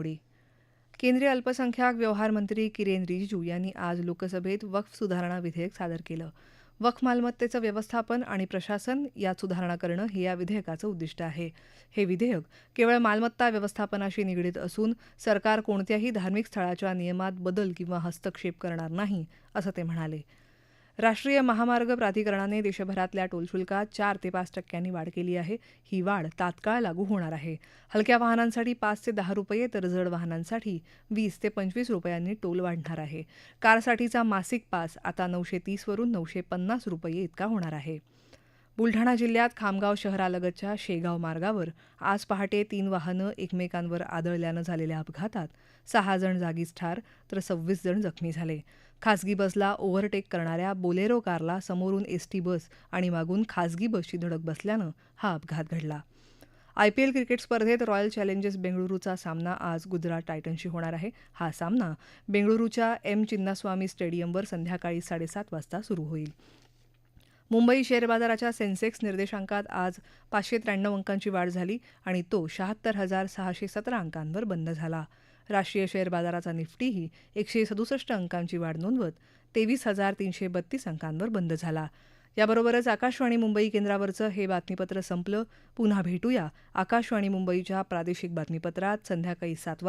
घडामोडी केंद्रीय अल्पसंख्याक व्यवहार मंत्री किरेन रिजिजू यांनी आज लोकसभेत वक्फ सुधारणा विधेयक सादर केलं. वक्फ मालमत्तेचं व्यवस्थापन आणि प्रशासन यात सुधारणा करणं हे या विधेयकाचं उद्दिष्ट आहे. हे विधेयक केवळ मालमत्ता व्यवस्थापनाशी निगडीत असून सरकार कोणत्याही धार्मिक स्थळाच्या नियमात बदल किंवा हस्तक्षेप करणार नाही असं ते म्हणाले. राष्ट्रीय महामार्ग प्राधिकरणाने देशभरातल्या टोलशुल्कात चार ते पाच टक्क्यांनी वाढ केली आहे. ही वाढ तात्काळ लागू होणार आहे. हलक्या वाहनांसाठी पाच ते दहा रुपये तर जड वाहनांसाठी वीस ते पंचवीस रुपयांनी टोल वाढणार आहे. कारसाठीचा मासिक पास आता नऊशे तीसवरून नऊशे पन्नास रुपये इतका होणार आहे. बुलढाणा जिल्ह्यात खामगाव शहरालगतच्या शेगाव मार्गावर आज पहाटे तीन वाहनं एकमेकांवर आदळल्यानं झालेल्या अपघातात सहा जण जागीच ठार तर सव्वीस जण जखमी झाले. खासगी बसला ओव्हरटेक करणाऱ्या बोलेरो कारला समोरून एसटी बस आणि मागून खासगी बसची धडक बसल्यानं हा अपघात घडला. आयपीएल क्रिकेट स्पर्धेत रॉयल चॅलेंजर्स बेंगळुरूचा सामना आज गुजरात टायटनशी होणार आहे. हा सामना बेंगळुरूच्या एम चिन्नास्वामी स्टेडियमवर संध्याकाळी साडेसात वाजता सुरू होईल. मुंबई शेअर बाजाराच्या सेन्सेक्स निर्देशांकात आज पाचशे त्र्याण्णव अंकांची वाढ झाली आणि तो शहात्तर हजार सहाशे सतरा अंकांवर बंद झाला. राष्ट्रीय शेअर बाजाराचा निफ्टीही एकशे सदुसष्ट अंकांची वाढ नोंदवत तेवीस हजार तीनशे बत्तीस अंकांवर बंद झाला. याबरोबरच आकाशवाणी मुंबई केंद्रावरचं हे बातमीपत्र संपलं. पुन्हा भेटूया आकाशवाणी मुंबईच्या प्रादेशिक बातमीपत्रात. संध्याकाळी सात वाजता.